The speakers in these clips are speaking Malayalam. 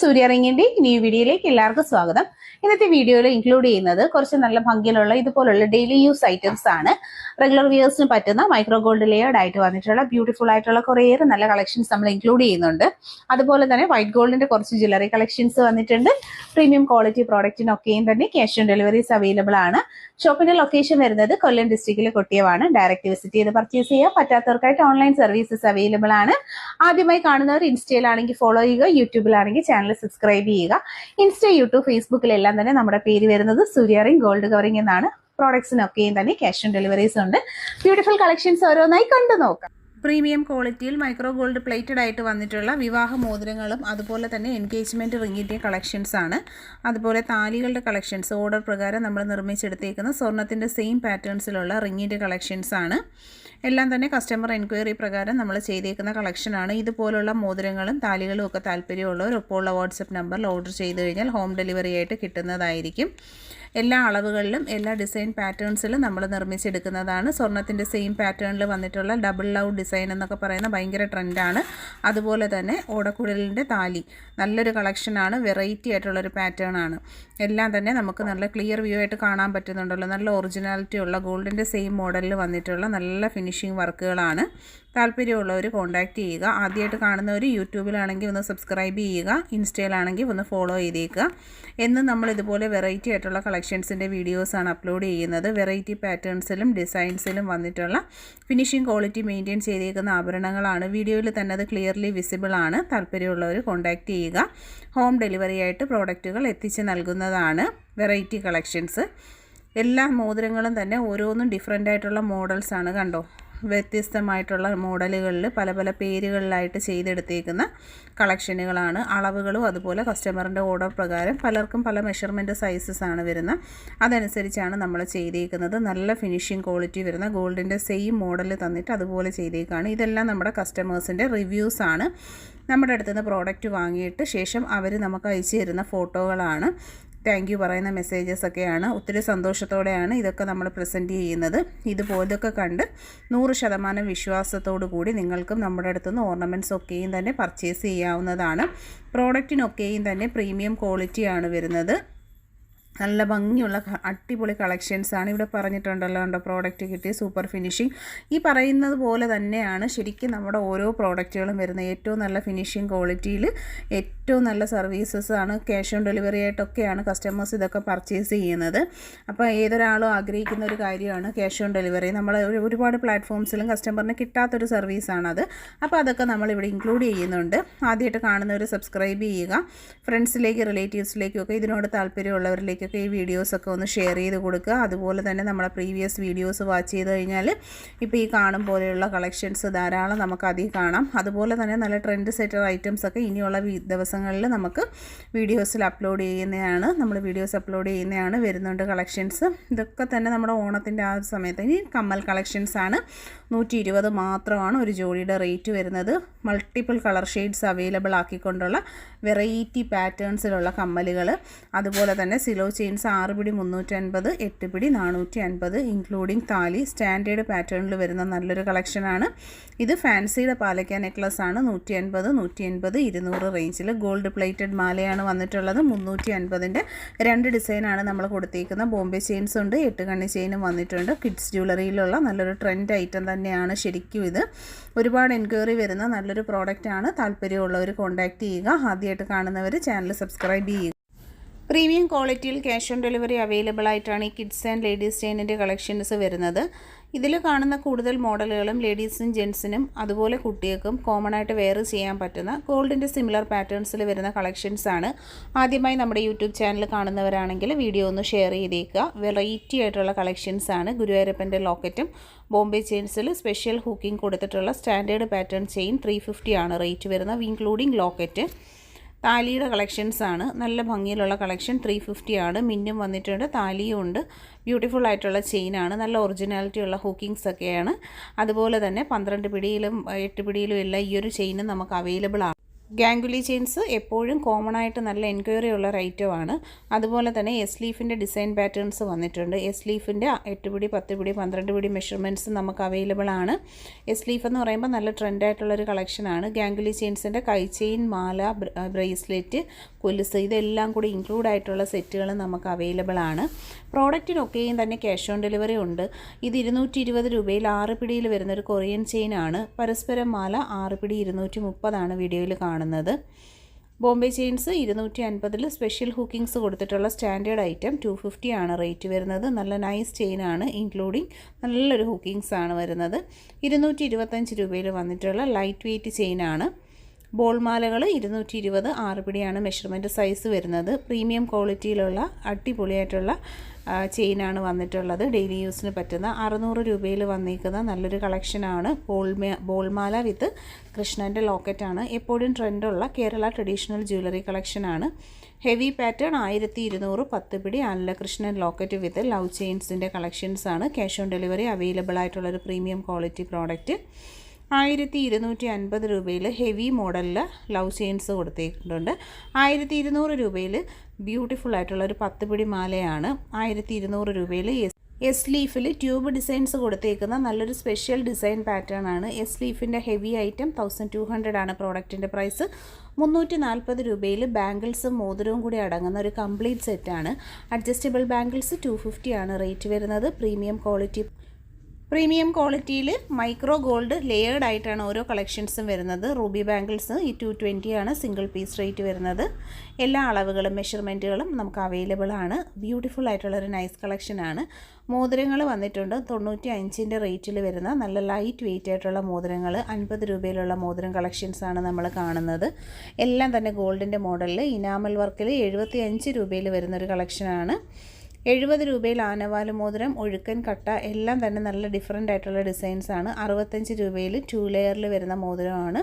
സൂര്യ റിങ്ങിന്റെ ന്യൂ വീഡിയോയിലേക്ക് എല്ലാവർക്കും സ്വാഗതം. ഇന്നത്തെ വീഡിയോയിൽ ഇൻക്ലൂഡ് ചെയ്യുന്നത് കുറച്ച് നല്ല ഭംഗിയിലുള്ള ഇതുപോലുള്ള ഡെയിലി യൂസ് ഐറ്റംസ് ആണ്. റെഗുലർ വിയേഴ്സിന് പറ്റുന്ന മൈക്രോ ഗോൾഡ് ലെയർഡ് ആയിട്ട് വന്നിട്ടുള്ള ബ്യൂട്ടിഫുൾ ആയിട്ടുള്ള കുറേയേറെ നല്ല കളക്ഷൻസ് നമ്മൾ ഇൻക്ലൂഡ് ചെയ്യുന്നുണ്ട്. അതുപോലെ തന്നെ വൈറ്റ് ഗോൾഡിന്റെ കുറച്ച് ജ്വല്ലറി കളക്ഷൻസ് വന്നിട്ടുണ്ട്. പ്രീമിയം ക്വാളിറ്റി പ്രോഡക്റ്റിനൊക്കെയും തന്നെ ക്യാഷ് ഓൺ ഡെലിവറീസ് അവൈലബിൾ ആണ്. ഷോപ്പിന്റെ ലൊക്കേഷൻ വരുന്നത് കൊല്ലം ഡിസ്ട്രിക്റ്റിലെ കൊട്ടിയവാണ്. ഡയറക്റ്റ് വിസിറ്റ് ചെയ്ത് പർച്ചേസ് ചെയ്യാം. പറ്റാത്തവർക്കായിട്ട് ഓൺലൈൻ സർവീസസ് അവൈലബിൾ ആണ്. ആദ്യമായി കാണുന്നവർ ഇൻസ്റ്റയിലാണെങ്കിൽ ഫോളോ ചെയ്യുക യൂട്യൂബിലാണെങ്കിൽ ചാനൽ സബ്സ്ക്രൈബ് ചെയ്യുക. ഇൻസ്റ്റ യൂട്യൂബ് ഫേസ്ബുക്കിലെല്ലാം തന്നെ നമ്മുടെ പേര് വരുന്നത് സൂര്യറിംഗ് ഗോൾഡ് കവറിംഗ് എന്നാണ്. പ്രോഡക്ട്സിനൊക്കെയും തന്നെ ക്യാഷ് ഓൺ ഡെലിവറീസ് ഉണ്ട്. ബ്യൂട്ടിഫുൾ കളക്ഷൻസ് ഓരോന്നായി കണ്ടു നോക്കാം. പ്രീമിയം ക്വാളിറ്റിയിൽ മൈക്രോ ഗോൾഡ് പ്ലേറ്റഡ് ആയിട്ട് വന്നിട്ടുള്ള വിവാഹ മോതിരങ്ങളും അതുപോലെ തന്നെ എൻഗേജ്മെന്റ് റിങ്ങിന്റെ കളക്ഷൻസ് ആണ്. അതുപോലെ താലികളുടെ കളക്ഷൻസ് ഓർഡർ പ്രകാരം നമ്മൾ നിർമ്മിച്ചെടുത്തേക്കുന്ന സ്വർണത്തിന്റെ സെയിം പാറ്റേൺസിലുള്ള റിങ്ങിന്റെ കളക്ഷൻസ് ആണ്. എല്ലാം തന്നെ കസ്റ്റമർ എൻക്വയറി പ്രകാരം നമ്മൾ ചെയ്തേക്കുന്ന കളക്ഷനാണ് ഇതുപോലുള്ള മോതിരങ്ങളും താലികളും ഒക്കെ താല്പര്യമുള്ളവർ ഇപ്പോൾ ഉള്ള വാട്സപ്പ് നമ്പറിൽ ഓർഡർ ചെയ്ത് കഴിഞ്ഞാൽ ഹോം ഡെലിവറി ആയിട്ട് കിട്ടുന്നതായിരിക്കും. എല്ലാ അളവുകളിലും എല്ലാ ഡിസൈൻ പാറ്റേൺസിലും നമ്മൾ നിർമ്മിച്ചെടുക്കുന്നതാണ്. സ്വർണത്തിന്റെ സെയിം പാറ്റേണിൽ വന്നിട്ടുള്ള ഡബിൾ ലവ് ഡിസൈൻ എന്നൊക്കെ പറയുന്ന ഭയങ്കര ട്രെൻഡാണ്. അതുപോലെ തന്നെ ഓടക്കുഴലിന്റെ താലി നല്ലൊരു കളക്ഷനാണ് വെറൈറ്റി ആയിട്ടുള്ളൊരു പാറ്റേൺ ആണ് എല്ലാം തന്നെ നമുക്ക് നല്ല ക്ലിയർ വ്യൂ ആയിട്ട് കാണാൻ പറ്റുന്നുണ്ടല്ലോ. നല്ല ഒറിജിനാലിറ്റി ഉള്ള ഗോൾഡിന്റെ സെയിം മോഡലിൽ വന്നിട്ടുള്ള നല്ല ഫിനിഷിംഗ് വർക്കുകളാണ്. താല്പര്യമുള്ളവർ കോൺടാക്റ്റ് ചെയ്യുക. ആദ്യമായിട്ട് കാണുന്നവർ യൂട്യൂബിലാണെങ്കിൽ ഒന്ന് സബ്സ്ക്രൈബ് ചെയ്യുക. ഇൻസ്റ്റയിലാണെങ്കിൽ ഒന്ന് ഫോളോ ചെയ്തേക്കുക. എന്നും നമ്മൾ ഇതുപോലെ വെറൈറ്റി ആയിട്ടുള്ള കളക്ഷൻസിന്റെ വീഡിയോസാണ് അപ്ലോഡ് ചെയ്യുന്നത്. വെറൈറ്റി പാറ്റേൺസിലും ഡിസൈൻസിലും വന്നിട്ടുള്ള ഫിനിഷിംഗ് ക്വാളിറ്റി മെയിന്റെയിൻ ചെയ്തേക്കുന്ന ആഭരണങ്ങളാണ്. വീഡിയോയിൽ തന്നെ അത് ക്ലിയർലി വിസിബിൾ ആണ്. താല്പര്യമുള്ളവർ കോൺടാക്റ്റ് ചെയ്യുക. ഹോം ഡെലിവറി ആയിട്ട് പ്രോഡക്റ്റുകൾ എത്തിച്ച് നൽകുന്നതാണ് വെറൈറ്റി കളക്ഷൻസ് എല്ലാ മോതിരങ്ങളും തന്നെ ഓരോന്നും ഡിഫറെന്റ് ആയിട്ടുള്ള മോഡൽസാണ് കണ്ടോ? വ്യത്യസ്തമായിട്ടുള്ള മോഡലുകളിൽ പല പല പേരുകളിലായിട്ട് ചെയ്തെടുത്തേക്കുന്ന കളക്ഷനുകളാണ്. അളവുകളും അതുപോലെ കസ്റ്റമറിന്റെ ഓർഡർ പ്രകാരം പലർക്കും പല മെഷർമെന്റ് സൈസസ് ആണ് വരുന്നത് അതനുസരിച്ചാണ് നമ്മൾ ചെയ്തേക്കുന്നത്. നല്ല ഫിനിഷിംഗ് ക്വാളിറ്റി വരുന്ന ഗോൾഡിന്റെ സെയിം മോഡൽ തന്നിട്ട് അതുപോലെ ചെയ്തേക്കാണ്. ഇതെല്ലാം നമ്മുടെ കസ്റ്റമേഴ്സിന്റെ റിവ്യൂസ് ആണ്. നമ്മുടെ അടുത്തുനിന്ന് പ്രോഡക്റ്റ് വാങ്ങിയിട്ട് ശേഷം അവർ നമുക്ക് അയച്ചു തരുന്ന ഫോട്ടോകളാണ് താങ്ക് യു പറയുന്ന മെസ്സേജസ് ഒക്കെയാണ്. ഒത്തിരി സന്തോഷത്തോടെയാണ് ഇതൊക്കെ നമ്മൾ പ്രസന്റ് ചെയ്യുന്നത്. ഇതുപോലൊക്കെ കണ്ട് നൂറ് ശതമാനം വിശ്വാസത്തോടു കൂടി നിങ്ങൾക്കും നമ്മുടെ അടുത്തുനിന്ന് ഓർണമെന്റ്സ് ഒക്കെയും തന്നെ പർച്ചേസ് ചെയ്യാവുന്നതാണ്. പ്രോഡക്റ്റിനൊക്കെയും തന്നെ പ്രീമിയം ക്വാളിറ്റിയാണ് വരുന്നത്. നല്ല ഭംഗിയുള്ള അടിപൊളി കളക്ഷൻസ് ആണ്. ഇവിടെ പറഞ്ഞിട്ടുണ്ടല്ലോ കണ്ടോ പ്രോഡക്റ്റ് കിട്ടിയ സൂപ്പർ ഫിനിഷിംഗ് ഈ പറയുന്നത് പോലെ തന്നെയാണ് ശരിക്കും നമ്മുടെ ഓരോ പ്രോഡക്റ്റുകളും വരുന്നത്. ഏറ്റവും നല്ല ഫിനിഷിംഗ് ക്വാളിറ്റിയിൽ ഏറ്റവും നല്ല സർവീസസ് ആണ്. ക്യാഷ് ഓൺ ഡെലിവറി ആയിട്ടൊക്കെയാണ് കസ്റ്റമേഴ്സ് ഇതൊക്കെ പർച്ചേസ് ചെയ്യുന്നത്. അപ്പോൾ ഏതൊരാളും ആഗ്രഹിക്കുന്ന ഒരു കാര്യമാണ് ക്യാഷ് ഓൺ ഡെലിവറി നമ്മൾ ഒരു- ഒരുപാട് പ്ലാറ്റ്ഫോംസിലും കസ്റ്റമറിന് കിട്ടാത്തൊരു സർവീസാണത് അപ്പോൾ അതൊക്കെ നമ്മളിവിടെ ഇൻക്ലൂഡ് ചെയ്യുന്നുണ്ട്. ആദ്യമായിട്ട് കാണുന്നവർ സബ്സ്ക്രൈബ് ചെയ്യുക. ഫ്രണ്ട്സിലേക്ക് റിലേറ്റീവ്സിലേക്കും ഒക്കെ ഇതിനോട് താല്പര്യമുള്ളവരിലേക്കൊക്കെ ഈ വീഡിയോസൊക്കെ ഒന്ന് ഷെയർ ചെയ്ത് കൊടുക്കുക. അതുപോലെ തന്നെ നമ്മളെ പ്രീവിയസ് വീഡിയോസ് വാച്ച് ചെയ്ത് കഴിഞ്ഞാൽ ഇപ്പോൾ ഈ കാണും പോലെയുള്ള കളക്ഷൻസ് ധാരാളം നമുക്ക് അതിൽ കാണാം. അതുപോലെ തന്നെ നല്ല ട്രെൻഡ് സെറ്റർ ഐറ്റംസ് ഒക്കെ ഇനിയുള്ള ദിവസങ്ങളിൽ നമുക്ക് വീഡിയോസിൽ അപ്ലോഡ് ചെയ്യുന്നതാണ്. നമ്മൾ വീഡിയോസ് അപ്ലോഡ് ചെയ്യുന്നതാണ്. വരുന്നുണ്ട് കളക്ഷൻസ്. ഇതൊക്കെ തന്നെ നമ്മുടെ ഓണത്തിന്റെ ആ സമയത്ത് ഇനി കമ്മൽ കളക്ഷൻസ് ആണ്. നൂറ്റി ഇരുപത് മാത്രമാണ് ഒരു ജോഡിയുടെ റേറ്റ് വരുന്നത്. മൾട്ടിപ്പിൾ കളർ ഷെയ്ഡ്സ് അവൈലബിൾ ആക്കിക്കൊണ്ടുള്ള വെറൈറ്റി പാറ്റേൺസിലുള്ള കമ്മലുകൾ അതുപോലെ തന്നെ സിലോ ചെയിൻസ് ആറ് പിടി മുന്നൂറ്റൻപത് എട്ട് പിടി നാനൂറ്റി അൻപത് ഇൻക്ലൂഡിങ് താലി സ്റ്റാൻഡേർഡ് പാറ്റേണിൽ വരുന്ന നല്ലൊരു കളക്ഷനാണ്. ഇത് ഫാൻസിയുടെ പാലക്ക നെക്ലസ് ആണ്. നൂറ്റി അൻപത് നൂറ്റി അൻപത് ഇരുന്നൂറ് റേഞ്ചിൽ ഗോൾഡ് പ്ലേറ്റഡ് മാലയാണ് വന്നിട്ടുള്ളത്. മുന്നൂറ്റി അൻപതിന്റെ രണ്ട് ഡിസൈനാണ് നമ്മൾ കൊടുത്തേക്കുന്നത് ബോംബെ ചെയിൻസ് ഉണ്ട് എട്ട് കണ്ണി ചെയിനും വന്നിട്ടുണ്ട്. കിഡ്സ് ജ്വല്ലറിയിലുള്ള നല്ലൊരു ട്രെൻഡ് ഐറ്റം തന്നെയാണ് ശരിക്കും ഇത്. ഒരുപാട് എൻക്വയറി വരുന്ന നല്ലൊരു പ്രോഡക്റ്റാണ് താല്പര്യമുള്ളവർ കോൺടാക്റ്റ് ചെയ്യുക. ആദ്യമായിട്ട് കാണുന്നവർ ചാനൽ സബ്സ്ക്രൈബ് ചെയ്യുക. പ്രീമിയം ക്വാളിറ്റിയിൽ ക്യാഷ് ഓൺ ഡെലിവറി അവൈലബിൾ ആയിട്ടാണ് ഈ കിഡ്സ് ആൻഡ് ലേഡീസ് ചെയിനിന്റെ കളക്ഷൻസ് വരുന്നത്. ഇതിൽ കാണുന്ന കൂടുതൽ മോഡലുകളും ലേഡീസിനും ജെൻസിനും അതുപോലെ കുട്ടികൾക്കും കോമൺ ആയിട്ട് വെയർ ചെയ്യാൻ പറ്റുന്ന ഗോൾഡിന്റെ സിമിലർ പാറ്റേൺസിൽ വരുന്ന കളക്ഷൻസ് ആണ്. ആദ്യമായി നമ്മുടെ യൂട്യൂബ് ചാനൽ കാണുന്നവരാണെങ്കിൽ വീഡിയോ ഒന്ന് ഷെയർ ചെയ്തേക്കുക. വെറൈറ്റി ആയിട്ടുള്ള കളക്ഷൻസ് ആണ്. ഗുരുവായൂരപ്പന്റെ ലോക്കറ്റും ബോംബെ ചെയിൻസിൽ സ്പെഷ്യൽ ഹുക്കിംഗ് കൊടുത്തിട്ടുള്ള standard pattern chain three fifty ആണ് റേറ്റ് വരുന്നത് ഇൻക്ലൂഡിംഗ് ലോക്കറ്റ് താലിയുടെ കളക്ഷൻസ് ആണ്. നല്ല ഭംഗിയിലുള്ള കളക്ഷൻ ത്രീ ഫിഫ്റ്റി ആണ്. മിന്നും വന്നിട്ടുണ്ട്. താലിയും ഉണ്ട്. ബ്യൂട്ടിഫുൾ ആയിട്ടുള്ള ചെയിനാണ് നല്ല ഒറിജിനാലിറ്റി ഉള്ള ഹുക്കിങ്സ് ഒക്കെയാണ്. അതുപോലെ തന്നെ പന്ത്രണ്ട് പിടിയിലും എട്ട് പിടിയിലും എല്ലാം ഈ ഒരു ചെയിനും നമുക്ക് അവൈലബിൾ ആണ് ഗാംഗുലി ചെയിൻസ് എപ്പോഴും കോമൺ ആയിട്ട് നല്ല എൻക്വയറി ഉള്ള റൈറ്റോ ആണ്. അതുപോലെ തന്നെ എസ് ലീഫിന്റെ ഡിസൈൻ പാറ്റേൺസ് വന്നിട്ടുണ്ട്. എസ് ലീഫിന്റെ എട്ട് പിടി പത്ത് പിടി പന്ത്രണ്ട് പിടി മെഷർമെന്റ്സ് നമുക്ക് അവൈലബിൾ ആണ്. എസ് ലീഫ് എന്ന് പറയുമ്പോൾ നല്ല ട്രെൻഡായിട്ടുള്ളൊരു കളക്ഷനാണ് ഗാംഗുലി ചെയിൻസിന്റെ കൈ ചെയിൻ മാല ബ്രേസ്ലെറ്റ് കൊലുസ് ഇതെല്ലാം കൂടി ഇൻക്ലൂഡ് ആയിട്ടുള്ള സെറ്റുകൾ നമുക്ക് അവൈലബിൾ ആണ്. പ്രോഡക്റ്റിനൊക്കെയും തന്നെ ക്യാഷ് ഓൺ ഡെലിവറി ഉണ്ട്. ഇത് ഇരുന്നൂറ്റി ഇരുപത് രൂപയിൽ ആറ് പിടിയിൽ വരുന്നൊരു കൊറിയൻ ചെയിൻ ആണ്. പരസ്പരം മാല ആറ് പിടി ഇരുന്നൂറ്റി മുപ്പതാണ് വീഡിയോയിൽ കാണുന്നത്. ബോംബെ ചെയിൻസ് ഇരുന്നൂറ്റി അൻപതിൽ സ്പെഷ്യൽ ഹുക്കിങ്സ് കൊടുത്തിട്ടുള്ള സ്റ്റാൻഡേർഡ് ഐറ്റം ടു ഫിഫ്റ്റി ആണ് റേറ്റ് വരുന്നത്. നല്ല നൈസ് ചെയിൻ ആണ് ഇൻക്ലൂഡിങ് നല്ലൊരു ഹുക്കിങ്സ് ആണ് വരുന്നത്. ഇരുന്നൂറ്റി ഇരുപത്തഞ്ച് രൂപയിൽ വന്നിട്ടുള്ള ലൈറ്റ് വെയ്റ്റ് ചെയിൻ ആണ്. ബോൾ മാലകൾ ഇരുന്നൂറ്റി ഇരുപത് ആറ് പിടിയാണ് മെഷർമെന്റ് സൈസ് വരുന്നത്. പ്രീമിയം ക്വാളിറ്റിയിലുള്ള അടിപൊളിയായിട്ടുള്ള ചെയിനാണ് വന്നിട്ടുള്ളത്. ഡെയിലി യൂസിന് പറ്റുന്ന അറുന്നൂറ് രൂപയിൽ വന്നിരിക്കുന്ന നല്ലൊരു കളക്ഷനാണ് ബോൾമേ ബോൾമാല വിത്ത് കൃഷ്ണന്റെ ലോക്കറ്റാണ് എപ്പോഴും ട്രെൻഡുള്ള കേരള ട്രഡീഷണൽ ജ്വല്ലറി കളക്ഷനാണ് ഹെവി പാറ്റേൺ ആയിരത്തി ഇരുന്നൂറ് പത്ത് പിടി അല്ല കൃഷ്ണൻ ലോക്കറ്റ് വിത്ത് ലവ് ചെയിൻസിന്റെ കളക്ഷൻസാണ് ക്യാഷ് ഓൺ ഡെലിവറി അവൈലബിൾ ആയിട്ടുള്ളൊരു പ്രീമിയം ക്വാളിറ്റി പ്രോഡക്റ്റ് ആയിരത്തി ഇരുന്നൂറ്റി അൻപത് രൂപയിൽ ഹെവി മോഡലിൽ ലവ് ചെയിൻസ് കൊടുത്തിട്ടുണ്ട് ആയിരത്തി ഇരുന്നൂറ് രൂപയിൽ ബ്യൂട്ടിഫുൾ ആയിട്ടുള്ള ഒരു പത്ത് പിടി മാലയാണ് ആയിരത്തി ഇരുന്നൂറ് രൂപയിൽ എസ് ലീഫിൽ ട്യൂബ് ഡിസൈൻസ് കൊടുത്തേക്കുന്ന നല്ലൊരു സ്പെഷ്യൽ ഡിസൈൻ പാറ്റേൺ ആണ്. S ലീഫിന്റെ heavy item thousand two hundred ആണ് പ്രോഡക്റ്റിന്റെ പ്രൈസ്. മുന്നൂറ്റി നാൽപ്പത് രൂപയിൽ ബാംഗിൾസും മോതിരവും കൂടി അടങ്ങുന്ന ഒരു കംപ്ലീറ്റ് സെറ്റാണ്. അഡ്ജസ്റ്റബിൾ ബാംഗിൾസ് ടു ഫിഫ്റ്റി ആണ് റേറ്റ് വരുന്നത്. പ്രീമിയം ക്വാളിറ്റി പ്രീമിയം ക്വാളിറ്റിയിൽ മൈക്രോ ഗോൾഡ് ലെയേർഡ് ആയിട്ടാണ് ഓരോ കളക്ഷൻസും വരുന്നത്. റൂബി ബാംഗിൾസ് ഈ ടു ആണ് സിംഗിൾ പീസ് റേറ്റ് വരുന്നത്. എല്ലാ അളവുകളും മെഷർമെന്റുകളും നമുക്ക് അവൈലബിൾ ആണ്. ബ്യൂട്ടിഫുൾ ആയിട്ടുള്ള ഒരു നൈസ് കളക്ഷനാണ് മോതിരങ്ങൾ വന്നിട്ടുണ്ട്. തൊണ്ണൂറ്റി അഞ്ചിന്റെ റേറ്റിൽ വരുന്ന നല്ല ലൈറ്റ് വെയിറ്റ് ആയിട്ടുള്ള മോതിരങ്ങൾ അൻപത് രൂപയിലുള്ള മോതിരം കളക്ഷൻസ് ആണ് നമ്മൾ കാണുന്നത്. എല്ലാം തന്നെ ഗോൾഡിന്റെ മോഡലിൽ ഇനാമൽ വർക്കിൽ എഴുപത്തി അഞ്ച് രൂപയിൽ വരുന്നൊരു കളക്ഷനാണ് എഴുപത് രൂപയിൽ ആനവാൽ മോതിരം ഒഴുക്കൻ കട്ട എല്ലാം തന്നെ നല്ല ഡിഫറെന്റ് ആയിട്ടുള്ള ഡിസൈൻസ് ആണ്. അറുപത്തഞ്ച് രൂപയിൽ ടു ലെയറിൽ വരുന്ന മോതിരമാണ്.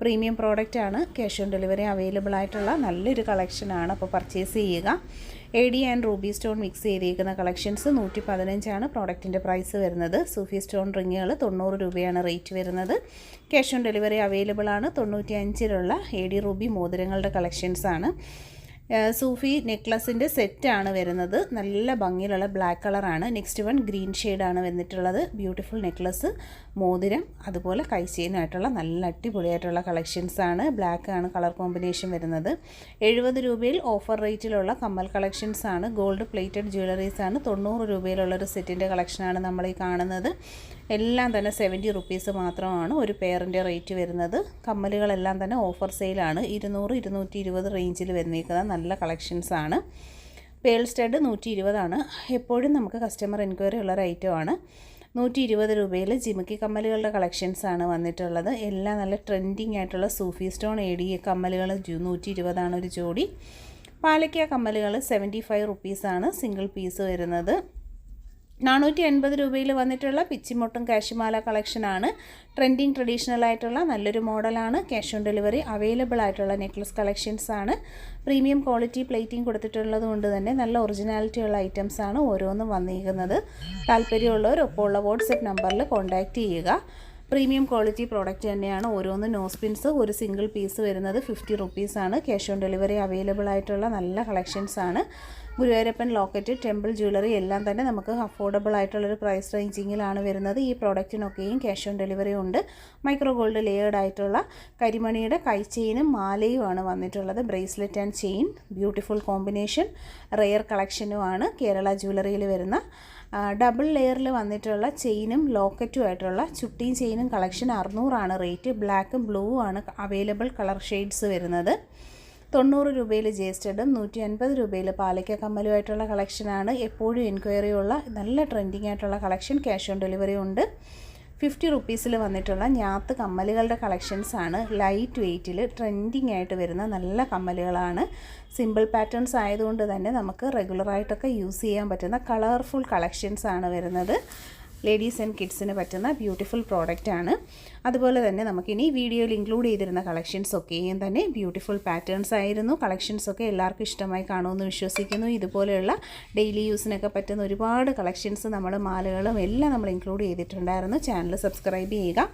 പ്രീമിയം പ്രോഡക്റ്റ് ആണ്. ക്യാഷ് ഓൺ ഡെലിവറി അവൈലബിൾ ആയിട്ടുള്ള നല്ലൊരു കളക്ഷനാണ് അപ്പോൾ പർച്ചേസ് ചെയ്യുക. A D and ruby stone mix ചെയ്തിരിക്കുന്ന കളക്ഷൻസ് നൂറ്റി പതിനഞ്ചാണ് പ്രോഡക്റ്റിന്റെ പ്രൈസ് വരുന്നത്. സൂഫി സ്റ്റോൺ റിങ്ങുകൾ തൊണ്ണൂറ് രൂപയാണ് റേറ്റ് വരുന്നത്. ക്യാഷ് ഓൺ ഡെലിവറി അവൈലബിൾ ആണ്. തൊണ്ണൂറ്റി അഞ്ചിലുള്ള എ ഡി റൂബി മോതിരങ്ങളുടെ കളക്ഷൻസാണ് സൂഫി നെക്ലസിന്റെ സെറ്റാണ് വരുന്നത്. നല്ല ഭംഗിയിലുള്ള ബ്ലാക്ക് കളറാണ് നെക്സ്റ്റ് വൺ ഗ്രീൻ ഷെയ്ഡാണ് വന്നിട്ടുള്ളത്. ബ്യൂട്ടിഫുൾ നെക്ലസ് മോതിരം അതുപോലെ കൈച്ചെയിനായിട്ടുള്ള നല്ല അടിപൊളിയായിട്ടുള്ള കളക്ഷൻസാണ് ബ്ലാക്ക് ആണ് കളർ കോമ്പിനേഷൻ വരുന്നത്. എഴുപത് രൂപയിൽ ഓഫർ റേറ്റിലുള്ള കമ്മൽ കളക്ഷൻസാണ് ഗോൾഡ് പ്ലേറ്റഡ് ജ്വല്ലറീസാണ് തൊണ്ണൂറ് രൂപയിലുള്ള ഒരു സെറ്റിന്റെ കളക്ഷനാണ് നമ്മൾ ഈ കാണുന്നത്. എല്ലാം തന്നെ സെവന്റി റുപ്പീസ് മാത്രമാണ് ഒരു പെയറിന്റെ റേറ്റ് വരുന്നത്. കമ്മലുകളെല്ലാം തന്നെ ഓഫർ സെയിലാണ് ഇരുന്നൂറ് ഇരുന്നൂറ്റി ഇരുപത് റേഞ്ചിൽ വരുന്നേക്കുന്ന നല്ല ആണ്. പേൾ സ്റ്റഡ് നൂറ്റി ഇരുപതാണ് എപ്പോഴും നമുക്ക് കസ്റ്റമർ എൻക്വയറി ഉള്ള ഒരു ഐറ്റമാണ് നൂറ്റി ഇരുപത് രൂപയിൽ ജിമുക്കി കമ്മലുകളുടെ കളക്ഷൻസാണ് വന്നിട്ടുള്ളത്. എല്ലാം നല്ല ട്രെൻഡിങ് ആയിട്ടുള്ള സൂഫി സ്റ്റോൺ ഡി കമ്മലുകൾ നൂറ്റി ഇരുപതാണ് ഒരു ജോഡി. പാലക്ക കമ്മലുകൾ സെവന്റി ഫൈവ് റുപ്പീസാണ് സിംഗിൾ പീസ് വരുന്നത്. നാനൂറ്റി എൺപത് രൂപയിൽ വന്നിട്ടുള്ള പിച്ചിമൊട്ടും കാശിമാല കളക്ഷനാണ്. ട്രെൻഡിങ് ട്രഡീഷണൽ ആയിട്ടുള്ള നല്ലൊരു മോഡലാണ്. ക്യാഷ് ഓൺ ഡെലിവറി അവൈലബിൾ ആയിട്ടുള്ള നെക്ലസ് കളക്ഷൻസ് ആണ്. പ്രീമിയം ക്വാളിറ്റി പ്ലേറ്റിംഗ് കൊടുത്തിട്ടുള്ളത് കൊണ്ട് തന്നെ നല്ല ഒറിജിനാലിറ്റി ഉള്ള ഐറ്റംസ് ആണ് ഓരോന്നും വന്നിരിക്കുന്നത്. താല്പര്യമുള്ളവർ ഒപ്പം ഉള്ള വാട്സപ്പ് നമ്പറിൽ കോൺടാക്റ്റ് ചെയ്യുക. പ്രീമിയം ക്വാളിറ്റി പ്രോഡക്റ്റ് തന്നെയാണ് ഓരോന്ന് നോസ്പിൻസ് ഒരു സിംഗിൾ പീസ് വരുന്നത് ഫിഫ്റ്റി റുപ്പീസാണ് ക്യാഷ് ഓൺ ഡെലിവറി അവൈലബിൾ ആയിട്ടുള്ള നല്ല കളക്ഷൻസ് ആണ്. ഗുരുവായൂരപ്പൻ ലോക്കറ്റ് ടെമ്പിൾ ജ്വല്ലറി എല്ലാം തന്നെ നമുക്ക് അഫോർഡബിൾ ആയിട്ടുള്ളൊരു പ്രൈസ് റേഞ്ചിങ്ങിലാണ് വരുന്നത്. ഈ പ്രോഡക്റ്റിനൊക്കെയും ക്യാഷ് ഓൺ ഡെലിവറി ഉണ്ട്. മൈക്രോ ഗോൾഡ് ലെയേർഡ് ആയിട്ടുള്ള കരിമണിയുടെ കൈ ചെയിനും മാലയുമാണ് വന്നിട്ടുള്ളത്. Bracelet and chain beautiful combination rare കളക്ഷനുമാണ് Kerala ജ്വല്ലറിയിൽ വരുന്ന ഡബിൾ ലെയറിൽ വന്നിട്ടുള്ള ചെയിനും ലോക്കറ്റും ആയിട്ടുള്ള ചുട്ടിയും ചെയിനും കളക്ഷൻ അറുന്നൂറാണ് റേറ്റ് ബ്ലാക്കും ബ്ലൂ ആണ് അവൈലബിൾ കളർ ഷെയ്ഡ്സ് വരുന്നത്. തൊണ്ണൂറ് രൂപയിൽ ജി എസ് ജിഎസ്റ്റഡും നൂറ്റി അൻപത് രൂപയിൽ പാലയ്ക്ക കമ്മലുമായിട്ടുള്ള കളക്ഷനാണ് എപ്പോഴും എൻക്വയറി ഉള്ള നല്ല ട്രെൻഡിങ് ആയിട്ടുള്ള കളക്ഷൻ ക്യാഷ് ഓൺ ഡെലിവറി ഉണ്ട്. ഫിഫ്റ്റി റുപ്പീസിൽ വന്നിട്ടുള്ള ഞാത്ത് കമ്മലുകളുടെ കളക്ഷൻസ് ആണ്. ലൈറ്റ് വെയ്റ്റിൽ ട്രെൻഡിങ് ആയിട്ട് വരുന്ന നല്ല കമ്മലുകളാണ്. സിമ്പിൾ പാറ്റേൺസ് ആയതുകൊണ്ട് തന്നെ നമുക്ക് റെഗുലറായിട്ടൊക്കെ യൂസ് ചെയ്യാൻ പറ്റുന്ന കളർഫുൾ കളക്ഷൻസ് ആണ് വരുന്നത്. ലേഡീസ് ആൻഡ് കിഡ്സിന് പറ്റുന്ന ബ്യൂട്ടിഫുൾ പ്രോഡക്റ്റ് ആണ്. അതുപോലെ തന്നെ നമുക്കിനി വീഡിയോയിൽ ഇൻക്ലൂഡ് ചെയ്തിരുന്ന കളക്ഷൻസ് ഒക്കെയും തന്നെ ബ്യൂട്ടിഫുൾ പാറ്റേൺസ് ആയിരുന്നു. കളക്ഷൻസ് ഒക്കെ എല്ലാവർക്കും ഇഷ്ടമായി കാണുമെന്ന് വിശ്വസിക്കുന്നു. ഇതുപോലെയുള്ള ഡെയിലി യൂസിനൊക്കെ പറ്റുന്ന ഒരുപാട് കളക്ഷൻസ് നമ്മൾ മാലകളും എല്ലാം നമ്മൾ ഇൻക്ലൂഡ് ചെയ്തിട്ടുണ്ടായിരുന്നു. ചാനൽ സബ്സ്ക്രൈബ് ചെയ്യുക.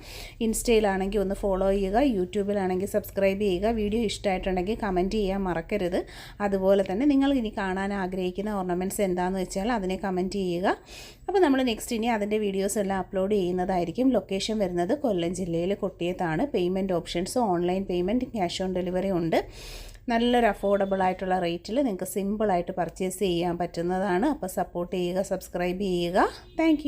ഇൻസ്റ്റയിലാണെങ്കിൽ ഒന്ന് ഫോളോ ചെയ്യുക. യൂട്യൂബിലാണെങ്കിൽ സബ്സ്ക്രൈബ് ചെയ്യുക. വീഡിയോ ഇഷ്ടമായിട്ടുണ്ടെങ്കിൽ കമന്റ് ചെയ്യാൻ മറക്കരുത്. അതുപോലെ തന്നെ നിങ്ങൾ ഇനി കാണാൻ ആഗ്രഹിക്കുന്ന ഓർണമെന്റ്സ് എന്താണെന്ന് വെച്ചാൽ അതിനെ കമന്റ് ചെയ്യുക. അപ്പോൾ നമ്മൾ നെക്സ്റ്റ് ഇനി അതിന്റെ വീഡിയോസ് എല്ലാം അപ്ലോഡ് ചെയ്യുന്നതായിരിക്കും. ലൊക്കേഷൻ വരുന്നത് കൊല്ലം ജില്ലയിൽ കൊട്ടിയത്താണ് payment options online payment cash on delivery ഉണ്ട്. നല്ലൊരു അഫോർഡബിൾ ആയിട്ടുള്ള റേറ്റിൽ നിങ്ങൾക്ക് സിമ്പിളായിട്ട് പർച്ചേസ് ചെയ്യാൻ പറ്റുന്നതാണ്. അപ്പോൾ സപ്പോർട്ട് ചെയ്യുക സബ്സ്ക്രൈബ് ചെയ്യുക. താങ്ക്